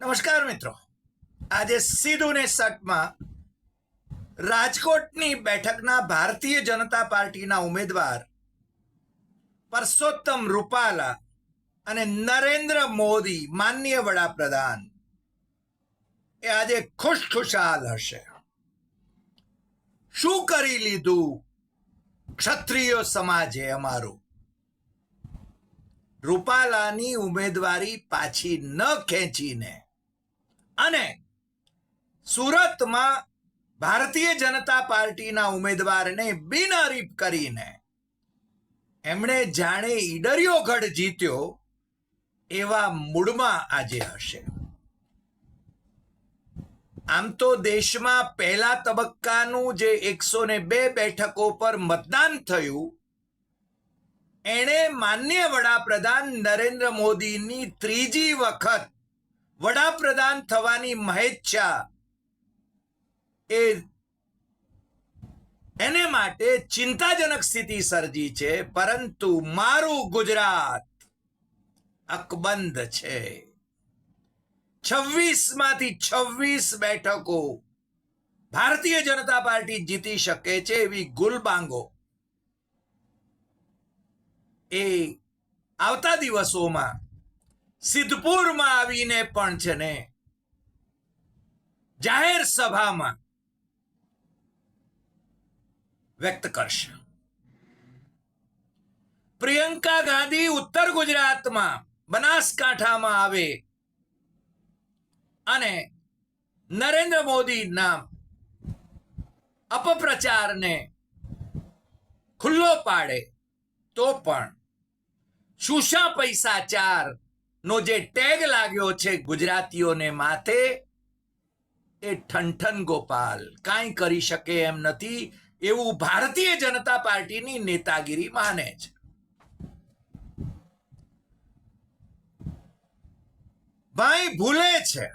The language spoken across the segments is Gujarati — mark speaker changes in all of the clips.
Speaker 1: નમસ્કાર મિત્રો. આજે સીધું ને સટમાં રાજકોટની બેઠકના ભારતીય જનતા પાર્ટીના ઉમેદવાર પરસોત્તમ રૂપાલા અને નરેન્દ્ર મોદી, માનનીય વડાપ્રધાન, એ આજે ખુશખુશાલ હશે. શું કરી લીધું ક્ષત્રિય સમાજે અમારું? રૂપાલાની ઉમેદવારી પાછી ન ખેંચીને અને સુરતમાં ભારતીય જનતા પાર્ટીના ઉમેદવારને બિનહરીફ કરીને એમણે જાણે ઈડરિયો ગઢ જીત્યો એવા મૂડમાં આજે હશે. આમ તો દેશમાં પહેલા તબક્કાનું જે એકસો ને બે બેઠકો પર મતદાન થયું, એણે માન્ય વડાપ્રધાન નરેન્દ્ર મોદીની ત્રીજી વખત વડાપ્રધાન થવાની મહેચ્છા એ એને માટે ચિંતાજનક સ્થિતિ સર્જી છે, પરંતુ મારું ગુજરાત અકબંધ છે. છવ્વીસમાંથી છવ્વીસ બેઠકો ભારતીય જનતા પાર્ટી જીતી શકે છે એવી ગુલબાંગો. એ આવતા દિવસોમાં સિદ્ધપુરમાં આવીને પણ છે ને, જાહેર સભામાં વ્યક્ત કરશે. પ્રિયંકા ગાંધી ઉત્તર ગુજરાતમાં બનાસકાંઠામાં આવે અને નરેન્દ્ર મોદીના અપપ્રચારને ખુલ્લો પાડે તો પણ શુષા પૈસા ચાર નો જે ટેગ લાગ્યો છે ગુજરાતીઓને માથે, એ ઠનઠન ગોપાલ. કાંઈ કરી શકે એમ નથી. એવું ભારતીય જનતા પાર્ટીની નેતાગીરી માને છે. ભાઈ ભૂલે છે.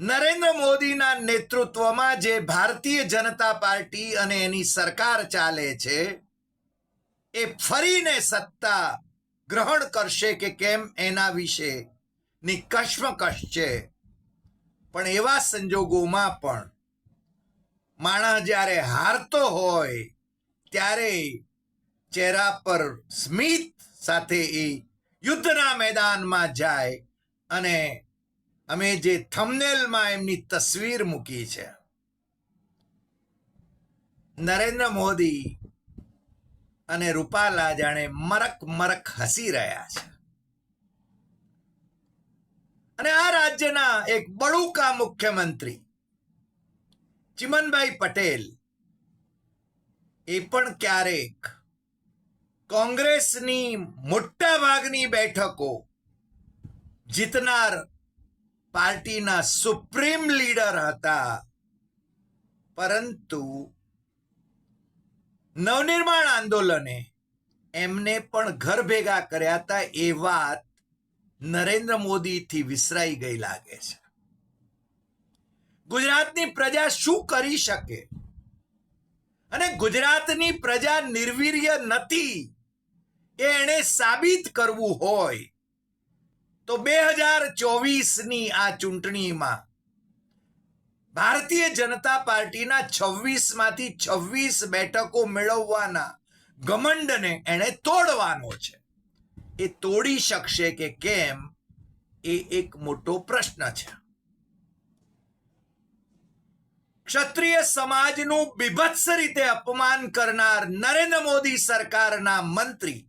Speaker 1: નરેન્દ્ર મોદીના નેતૃત્વમાં જે ભારતીય જનતા પાર્ટી અને એની સરકાર ચાલે છે, એ ફરીને સત્તા ગ્રહણ કરશે કે કેમ એના વિશે ની કશ્મકશ છે. પણ એવા સંજોગોમાં પણ માણસ જ્યારે હારતો હોય, ત્યારે ચહેરા પર સ્મિત સાથે એ યુદ્ધના મેદાનમાં જાય અને અમે જે થમનેલમાં એમની તસવીર મૂકી છે. નરેન્દ્ર મોદી અને રૂપાલા જાણે મરક મરક હસી રહ્યા છે. અને આ રાજ્યના એક બળુકા મુખ્યમંત્રી ચિમનભાઈ પટેલ એ પણ ક્યારેક કોંગ્રેસની મોટા ભાગની બેઠકો જીતનાર પાર્ટીના સુપ્રીમ લીડર હતા. પરંતુ નવનિર્માણ આંદોલને એમને પણ ઘર ભેગા કર્યા હતા એ વાત નરેન્દ્ર મોદીથી વિસરાઈ ગઈ લાગે છે. ગુજરાતની પ્રજા શું કરી શકે? અને ગુજરાતની પ્રજા નિર્વીર્ય નથી એ એણે સાબિત કરવું હોય તો બે હજાર ચોવીસની આ ચૂંટણીમાં ભારતીય જનતા પાર્ટીના છવ્વીસમાંથી છવ્વીસ બેઠકો મેળવવાના ઘમંડને એણે તોડવાનો છે. એ તોડી શકશે કે કેમ? એ એક મોટો પ્રશ્ન છે. ક્ષત્રિય સમાજનું બીભત્સ રીતે અપમાન કરનાર નરેન્દ્ર મોદી સરકારના મંત્રી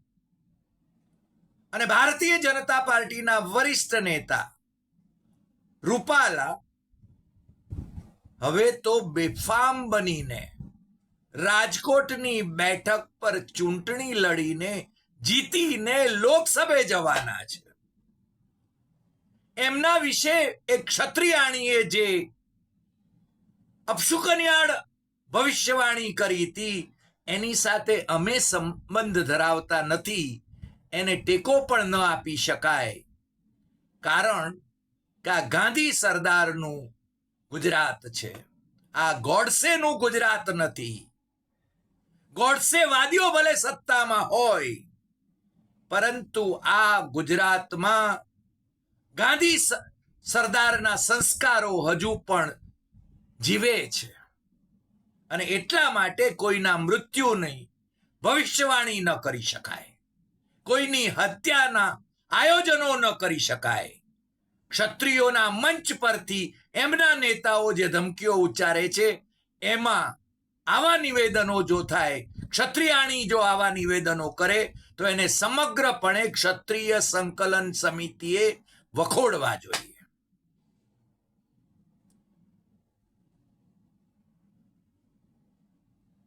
Speaker 1: અને ભારતીય જનતા પાર્ટીના વરિષ્ઠ નેતા રૂપાલા હવે તો બેફામ બનીને રાજકોટની બેઠક પર ચૂંટણી લડીને જીતીને લોકસભે જવાના છે. એમના વિશે એક ક્ષત્રિયાણીએ જે અપશુકન્યાળ ભવિષ્યવાણી કરી હતી, એની સાથે અમે સંબંધ ધરાવતા નથી, એને ટેકો પણ ન આપી શકાય. કારણ કે આ ગાંધી સરદારનું ગુજરાત છે. આ ગોડસેનું ગુજરાત નથી. ગોડસે વાદીઓ ભલે સત્તામાં હોય, પરંતુ આ ગુજરાતમાં ગાંધી સરદારના સંસ્કારો હજુ પણ જીવે છે. અને એટલા માટે કોઈના મૃત્યુ નહીં, ભવિષ્યવાણી ન કરી શકાય. કોઈની હત્યાના આયોજનો ન કરી શકાય. ક્ષત્રિયોના મંચ પરથી એમના નેતાઓ જે ધમકીઓ ઉચ્ચારે છે, એમાં આવા નિવેદનો જો થાય, ક્ષત્રિયાણી જો આવા નિવેદનો કરે, તો એને સમગ્રપણે ક્ષત્રિય સંકલન સમિતિએ વખોડવા જોઈએ.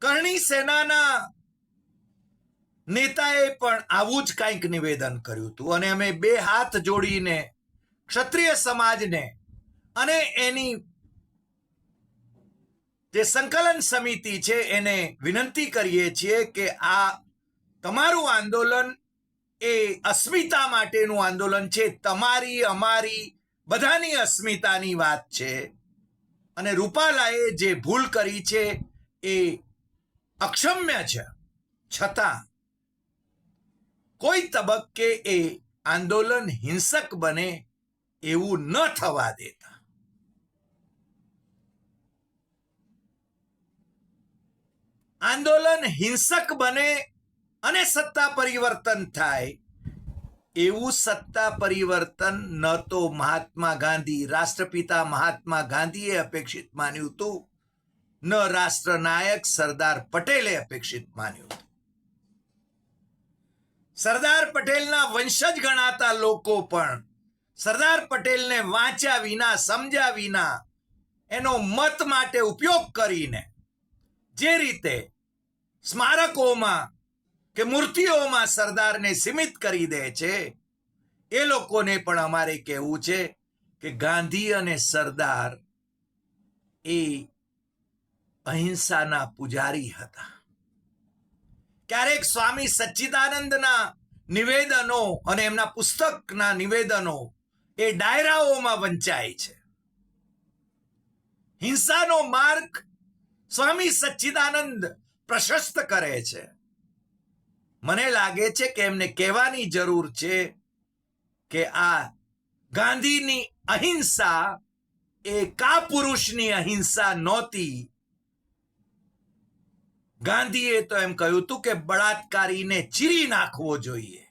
Speaker 1: કરણી સેનાના નેતાએ પણ આવું જ કંઈક નિવેદન કર્યું હતું અને અમે બે હાથ જોડીને ક્ષત્રિય સમાજને અને એની જે સંકલન સમિતિ છે, એને વિનંતી કરીએ છીએ કે આ તમારું આંદોલન એ અસ્મિતા માટેનું આંદોલન છે. તમારી, અમારી બધાની અસ્મિતાની વાત છે. અને રૂપાલાએ જે ભૂલ કરી છે એ અક્ષમ્ય છે. છતાં કોઈ તબક્કે એ આંદોલન હિંસક બને એવું ન થવા દેતા આંદોલન હિંસક બને અને સત્તા પરિવર્તન થાય. એવું સત્તા પરિવર્તન ન તો મહાત્મા ગાંધી, રાષ્ટ્રપિતા મહાત્મા ગાંધીએ અપેક્ષિત માન્યું હતું. ન રાષ્ટ્રનાયક સરદાર પટેલે અપેક્ષિત માન્યું હતું. સરદાર પટેલના વંશજ ગણાતા લોકો પણ સરદાર પટેલને વાંચ્યા વિના, સમજ્યા વિના એનો મત માટે ઉપયોગ કરીને જે રીતે સ્મારકોમાં કે મૂર્તિઓમાં સરદારને સીમિત કરી દે છે, એ લોકોને પણ અમારે કહેવું છે કે ગાંધી અને સરદાર એ અહિંસાના પૂજારી હતા. ક્યારેક સ્વામી સચ્ચિદાનંદના નિવેદનો અને એમના પુસ્તકના નિવેદનો એ ડાયરાઓમાં વંચાય છે. હિંસાનો માર્ગ સ્વામી સચ્ચિદાનંદ પ્રશસ્ત કરે છે. મને લાગે છે કે એમને કહેવાની જરૂર છે કે આ ગાંધીની અહિંસા એ કા પુરુષની અહિંસા નહોતી. ગાંધીએ તો એમ કહ્યું હતું કે બળાત્કારીને ચીરી નાખવો જોઈએ.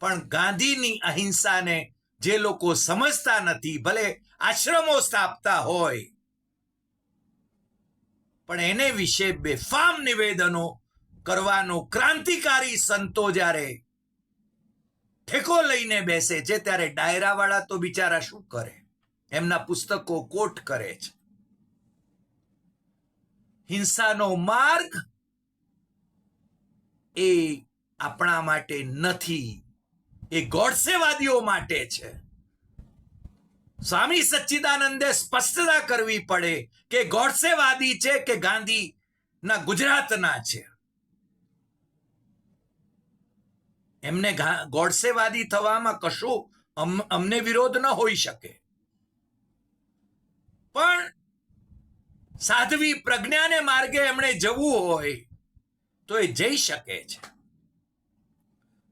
Speaker 1: પણ ગાંધીની અહિંસાને જે લોકો સમજતા નથી, ભલે આશ્રમો સ્થાપતા હોય પણ એને વિશે બેફામ નિવેદનો કરવાનો ક્રાંતિકારી સંતો જ્યારે ઠેકો લઈને બેસે છે, ત્યારે ડાયરાવાળા તો બિચારા શું કરે? એમના પુસ્તકો કોટ કરે છે. હિંસાનો માર્ગ એ આપણા માટે નથી, એ ગોડસેવાદીઓ માટે છે. સ્વામી સચ્ચિદાનંદે સ્પષ્ટતા કરવી પડે કે ગોડસેવાદી છે કે ગાંધી ના ગુજરાતના છે. એમને ગોડસેવાદી થવામાં કશું અમને વિરોધ ન હોઈ શકે. પણ સાધ્વી પ્રજ્ઞાને માર્ગે એમણે જવું હોય તો એ જઈ શકે છે.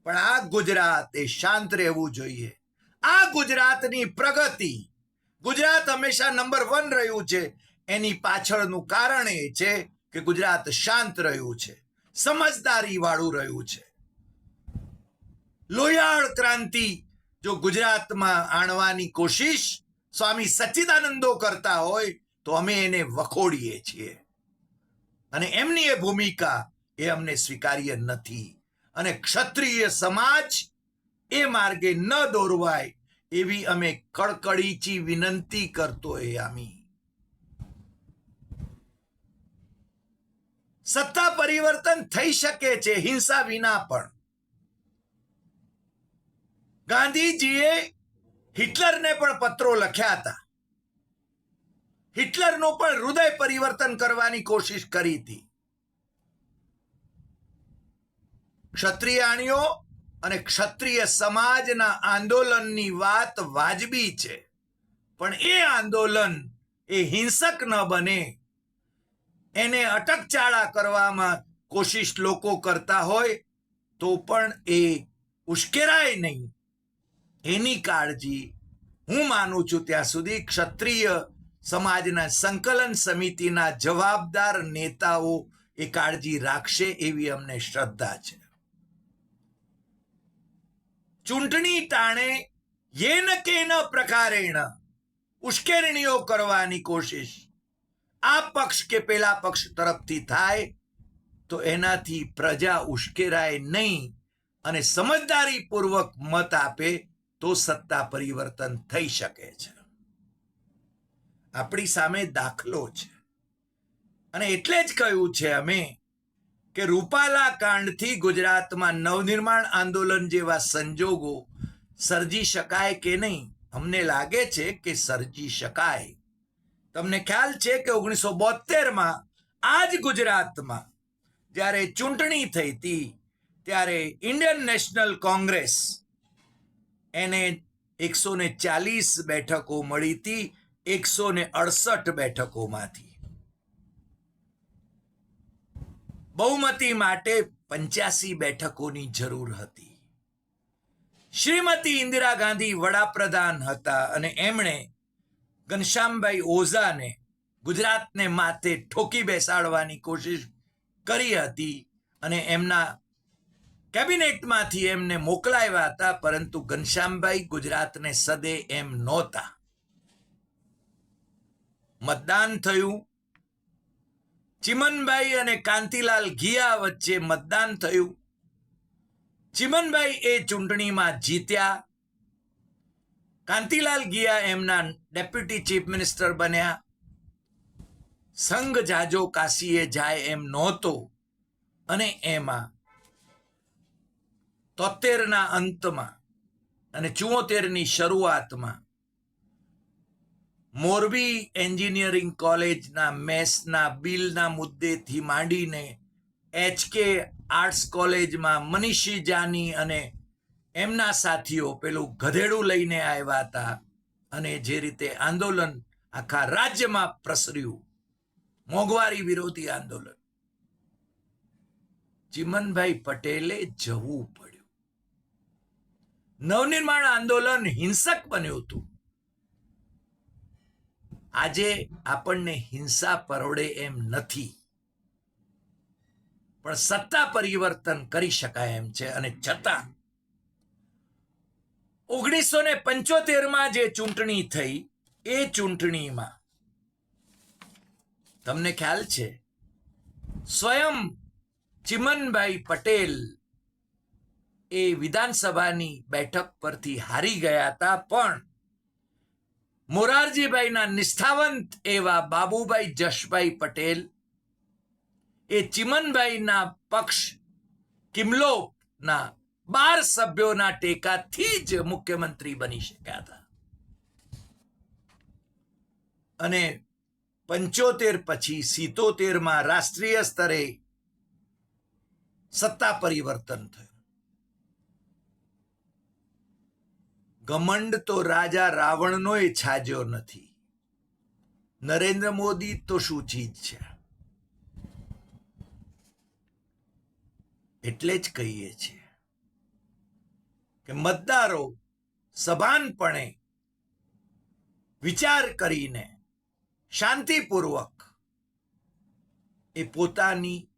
Speaker 1: પણ આ ગુજરાત એ શાંત રહેવું જોઈએ. આ ગુજરાતની પ્રગતિ. ગુજરાત હંમેશા નંબર વન રહ્યું છે. એની પાછળનું કારણ એ છે કે ગુજરાત શાંત રહ્યું છે. સમજદારી વાળું રહ્યું છે. લોયાળ ક્રાંતિ જો ગુજરાતમાં આણવાની કોશિશ સ્વામી સચ્ચિદાનંદો કરતા હોય, તો અમે એને વખોડીએ છીએ. અને એમની એ ભૂમિકા એ અમને સ્વીકાર્ય નથી. અને ક્ષત્રિય સમાજ એ માર્ગે ન દોરવાય એવી અમે કડકડીચી વિનંતી કરતો એ આમી. સત્તા પરિવર્તન થઈ શકે છે, હિંસા વિના પણ. ગાંધીજીએ હિટલરને પણ પત્રો લખ્યા હતા. હિટલરનું પણ હૃદય પરિવર્તન કરવાની કોશિશ કરી હતી. ક્ષત્રિયાણીઓ અને ક્ષત્રિય સમાજના આંદોલનની વાત વાજબી છે. પણ એ આંદોલન એ હિંસક ન બને. એને અટકચાળા કરવામાં કોશિશ લોકો કરતા હોય તો પણ એ ઉશ્કેરાય નહીં. એની કાળજી હું માનું છું ત્યાં સુધી ક્ષત્રિય સમાજના સંકલન સમિતિના જવાબદાર નેતાઓ એ કાળજી રાખશે એવી અમને શ્રદ્ધા છે. ચૂંટણી ટાણે યેન કેન પ્રકારેણ ઉશ્કેરણીઓ કરવાની કોશિશ. આ પક્ષ કે પેલા પક્ષ તરફથી થાય તો એનાથી પ્રજા ઉશ્કેરાય નહીં અને સમજદારી પૂર્વક મત આપે તો સત્તા પરિવર્તન થઈ શકે છે. આપણી સામે દાખલો છે. અને એટલે જ કહ્યું છે અમે કે રૂપાલા કાંડથી ગુજરાતમાં નવનિર્માણ આંદોલન જેવા સંજોગો સર્જી શકાય કે નહીં? અમને લાગે છે કે સર્જી શકાય. તમને ખ્યાલ છે કે ઓગણીસો બોતેરમાં આ જ ગુજરાતમાં જ્યારે ચૂંટણી થઈ હતી, ત્યારે ઇન્ડિયન નેશનલ કોંગ્રેસ એને એકસો ચાલીસ બેઠકો મળી હતી, એકસો અડસઠ બેઠકોમાંથી. બહુમતી માટે પંચ્યાસી બેઠકોની જરૂર હતી. શ્રીમતી ઇન્દિરા ગાંધી વડાપ્રધાન હતા અને એમણે ઘનશ્યામભાઈ ઓઝાને ગુજરાતને માથે ઠોકી બેસાડવાની કોશિશ કરી હતી અને એમના કેબિનેટમાંથી એમને મોકલાવ્યા હતા, પરંતુ ઘનશ્યામભાઈ ગુજરાતને સદે એમ નહોતા. મતદાન થયું. ચિમનભાઈ અને કાંતિલાલ ઘિયા વચ્ચે મતદાન થયું. ચિમનભાઈ એ ચૂંટણીમાં જીત્યા. કાંતિલાલ ગિયા એમના ડેપ્યુટી ચીફ મિનિસ્ટર બન્યા. સંઘ જાજો કાશીએ જાય એમ નહોતો. અને એમાં તોતેરના અંતમાં અને ચુઓતેરની શરૂઆતમાં મોરબી એન્જિનિયરિંગ કોલેજના મેસના બિલના મુદ્દેથી માંડીને એચકે આર્ટ્સ કોલેજમાં મનીષી જાની અને એમના સાથીઓ પેલું ગધેડું લઈને આવ્યા હતા અને જે રીતે આંદોલન આખા રાજ્યમાં પ્રસર્યું. મોંઘવારી વિરોધી આંદોલન. ચિમનભાઈ પટેલે જવું પડ્યું. નવનિર્માણ આંદોલન હિંસક બન્યું હતું. આજે આપણને હિંસા પરવડે એમ નથી. પણ સત્તા પરિવર્તન કરી શકાય એમ છે અને છતાં ઓગણીસો ને પંચોતેરમાં જે ચૂંટણી થઈ, એ ચૂંટણીમાં તમને ખ્યાલ છે, સ્વયં ચિમનભાઈ પટેલ એ વિધાનસભાની બેઠક પરથી હારી ગયા હતા, પણ મોરારજીભાઈના નિષ્ઠાવંત એવા બાબુભાઈ જશભાઈ પટેલ, એ ચિમનભાઈના પક્ષ કિમલોના બાર સભ્યોના ટેકાથી જ મુખ્યમંત્રી બની શક્યા હતા. અને પંચોતેર પછી સિત્તોતેરમાં રાષ્ટ્રીય સ્તરે સત્તા પરિવર્તન થયું. ઘમંડ તો રાજા રાવણનો એ છાજ્યો નથી. નરેન્દ્ર મોદી તો શું ચીજ છે? એટલે જ કહીએ છીએ કે મતદારો સભાનપણે વિચાર કરીને શાંતિપૂર્વક એ પોતાની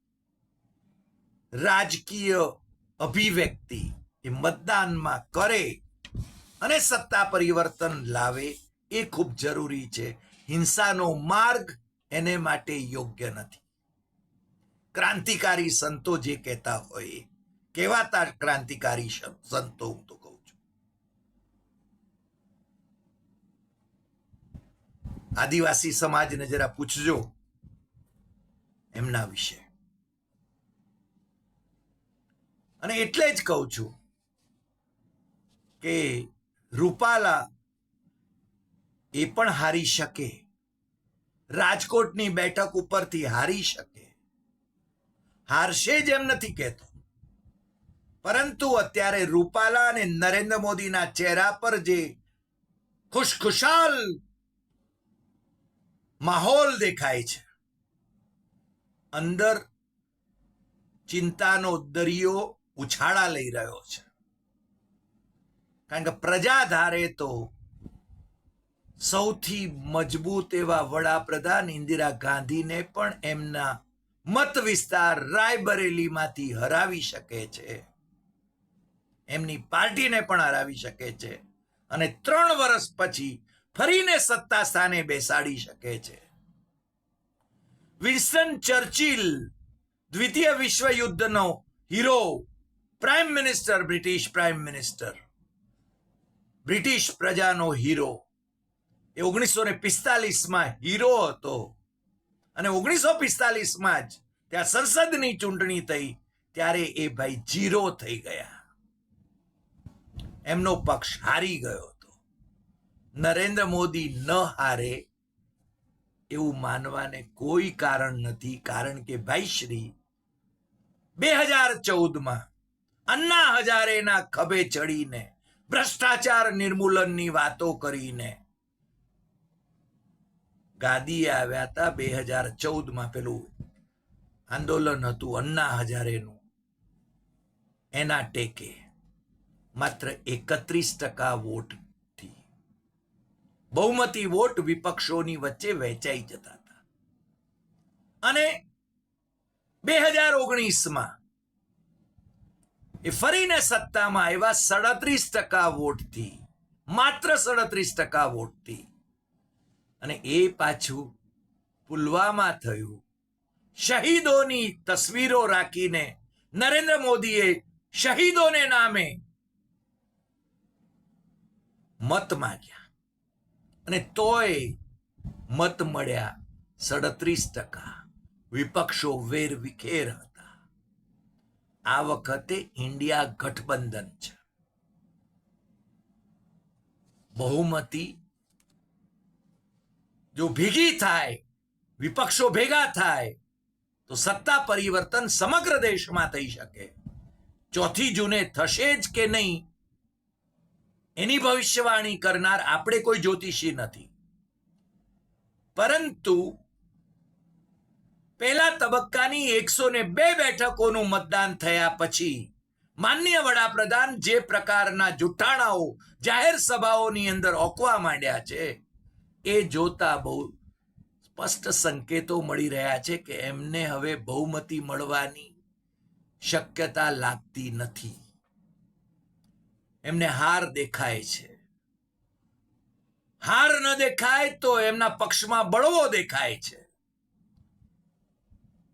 Speaker 1: રાજકીય અભિવ્યક્તિ એ મતદાનમાં કરે અને સત્તા પરિવર્તન લાવે એ ખૂબ જરૂરી છે. હિંસાનો માર્ગ એને માટે યોગ્ય નથી. ક્રાંતિકારી સંતો જે કહેતા હોય એ. કહેવાતા ક્રાંતિકારી સંતો હું તો કહું છું. આદિવાસી સમાજને જરા પૂછજો એમના વિશે. અને એટલે જ કહું છું કે રૂપાલા એ પણ હારી શકે. રાજકોટની બેઠક ઉપરથી હારી શકે. હારશે જ એમ નથી કહેતો. પરંતુ અત્યારે રૂપાલા અને નરેન્દ્ર મોદીના ચહેરા પર જે ખુશખુશાલ માહોલ દેખાય છે. અંદર ચિંતાનો દરિયો ઉછાળા લઈ રહ્યો છે. કારણ કે પ્રજા ધારે તો સૌથી મજબૂત એવા વડાપ્રધાન ઇન્દિરા ગાંધીને પણ એમના મત વિસ્તાર રાયબરેલીમાંથી હરાવી શકે છે. એમની પાર્ટીને પણ હરાવી શકે છે અને ત્રણ વર્ષ પછી ફરીને સત્તા સ્થાને બેસાડી શકે છે. વિન્સ્ટન ચર્ચિલ દ્વિતીય વિશ્વયુદ્ધનો hero, prime minister, British prime minister. British પ્રજાનો હીરો. એ ઓગણીસો ને પિસ્તાલીસમાં હીરો હતો. અને ઓગણીસો પિસ્તાલીસમાં જ ત્યાં સંસદની ચૂંટણી થઈ, ત્યારે એ ભાઈ જીરો થઈ ગયા. એમનો પક્ષ હારી ગયો હતો. નરેન્દ્ર મોદી ન હારે એવું માનવાને કોઈ કારણ નથી, કારણ કે ભાઈ શ્રી, બે હજાર ચૌદમાં અન્ના હજારેના ખભે ચડીને ભ્રષ્ટાચાર નિર્મૂલનની વાતો કરીને. ગાદી આવ્યા હતા બે હજાર ચૌદમાં પેલું આંદોલન હતું અન્ના હજારેનું. એના ટેકે માત્ર એકત્રીસ ટકા વોટથી બહુમતી વોટ વિપક્ષોની વચ્ચે વહેંચાઈ જતા હતા. અને બે હજાર ઓગણીસમાં એ ફરીને સત્તામાં આવ્યા સાડત્રીસ ટકા વોટથી, માત્ર સાડત્રીસ ટકા વોટથી. અને એ પાછું પુલવામા થયું. શહીદોની તસવીરો રાખીને નરેન્દ્ર મોદીએ શહીદોને નામે મત માગ્યા. અને તોય મત મળ્યા સાડત્રીસ ટકા. વિપક્ષો વેર વિખેર હતા. આ વખતે ઇન્ડિયા ગઠબંધન છે. બહુમતી જો ભેગી થાય, વિપક્ષો ભેગા થાય, તો સત્તા પરિવર્તન સમગ્ર દેશમાં થઈ શકે. ચોથી જૂને થશે જ કે નહીં, એની ભવિષ્યવાણી કરનાર આપણે કોઈ જ્યોતિષી નથી. પરંતુ પહેલા તબક્કાની એકસો ને બે બેઠકોનું મતદાન થયા પછી માન્ય વડાપ્રધાન જે પ્રકારના જુઠ્ઠાણાઓ જાહેર સભાઓની અંદર ઓકવા માંડ્યા છે, એ જોતા બહુ સ્પષ્ટ સંકેતો મળી રહ્યા છે કે એમને હવે બહુમતી મળવાની શક્યતા લાગતી નથી. એમને હાર દેખાય છે. હાર ન દેખાય તો એમના પક્ષમાં બળવો દેખાય છે.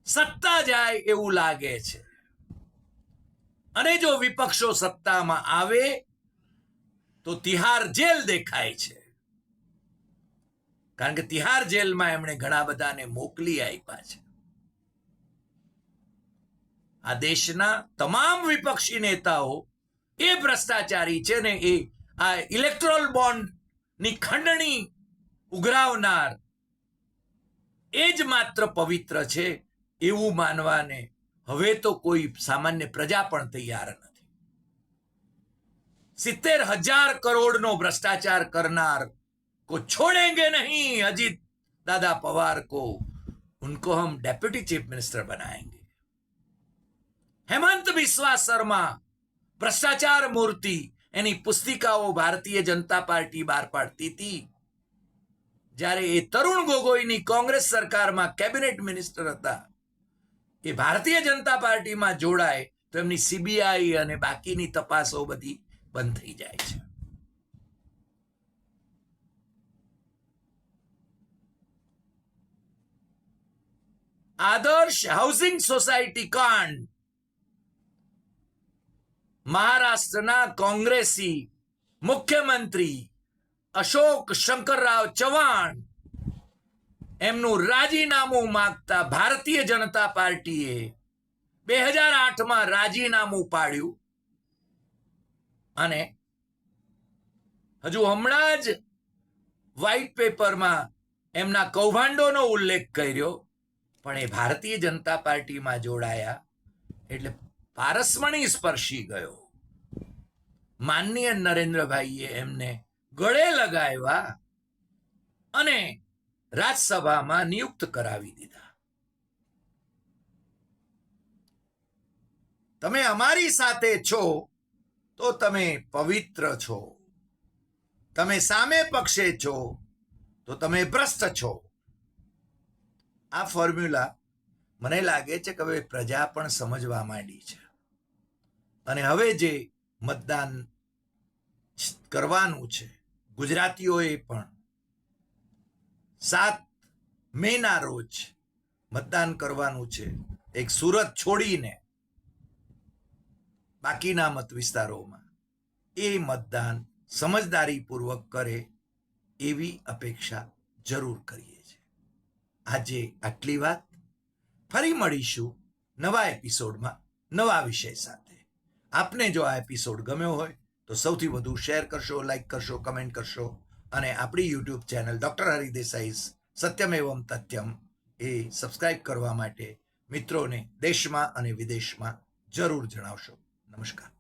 Speaker 1: સત્તા જાય એવું લાગે છે. અને જો વિપક્ષો સત્તામાં આવે, તો તિહાર જેલ દેખાય છે. કારણ કે તિહાર જેલમાં એમણે ઘણા બધાને મોકલી આપ્યા છે. આ દેશના તમામ વિપક્ષી નેતાઓ એ ભ્રષ્ટાચારી છે ને એ આ ઇલેક્ટ્રોલ બોન્ડની ખંડણી ઉઘરાવનાર એ જ માત્ર પવિત્ર છે. એવું માનવાને હવે તો કોઈ સામાન્ય પ્રજા પણ તૈયાર નથી સિત્તેર હજાર કરોડનો ભ્રષ્ટાચાર કરનાર को छोड़ेंगे नहीं अजीत दादा पवार को उनको हम डेप्यूटी चीफ मिनिस्टर बनाएंगे હેમંત બિસ્વા શર્મા ભ્રષ્ટાચાર મૂર્તિ એની પુસ્તિકાઓ ભારતીય જનતા પાર્ટી બહાર પાડતી હતી જ્યારે એ તરુણ ગોગોઈની કોંગ્રેસ સરકારમાં કેબિનેટ મિનિસ્ટર હતા એ ભારતીય જનતા પાર્ટીમાં જોડાય, તો એમની સીબીઆઈ અને બાકીની તપાસો બધી બંધ થઈ જાય છે. આદર્શ હાઉસિંગ સોસાયટી કાંડ. મહારાષ્ટ્રના કોંગ્રેસી મુખ્યમંત્રી અશોક શંકરરાવ ચૌહાણ એમનું રાજીનામું માગતા ભારતીય જનતા પાર્ટીએ બે હજાર આઠમાં રાજીનામું પાડ્યું. અને હજુ હમણાં જ વ્હાઇટ પેપરમાં એમના કૌભાંડોનો ઉલ્લેખ કર્યો, પણ એ ભારતીય જનતા પાર્ટીમાં જોડાયા એટલે પારસમણી સ્પર્શી ગયો. માનનીય નરેન્દ્રભાઈએ એમને ગળે લગાવ્યા અને રાજ્યસભામાં નિયુક્ત કરાવી દીધા. તમે અમારી સાથે છો તો તમે પવિત્ર છો. તમે સામે પક્ષે છો તો તમે ભ્રષ્ટ છો. આ ફોર્મ્યુલા મને લાગે છે કે હવે પ્રજા પણ સમજવા માંડી છે. અને હવે જે મતદાન કરવાનું છે, ગુજરાતીઓએ પણ સાત મેના રોજ મતદાન કરવાનું છે. એક સુરત છોડીને બાકીના મત વિસ્તારોમાં. એ મતદાન સમજદારીપૂર્વક કરે એવી અપેક્ષા જરૂર કરીએ છીએ. આજે આટલી વાત. ફરી મળીશું નવા એપિસોડમાં નવા વિષય સાથે. આપને જો આ એપિસોડ ગમ્યો હોય તો સૌથી વધુ શેર કરશો, લાઈક કરશો, કમેન્ટ કરશો. અને આપણી YouTube channel doctor Hari Desai Satyam Evam Tathyam એ સબસ્ક્રાઇબ કરવા માટે મિત્રોને દેશમાં અને વિદેશમાં જરૂર જણાવશો. નમસ્કાર.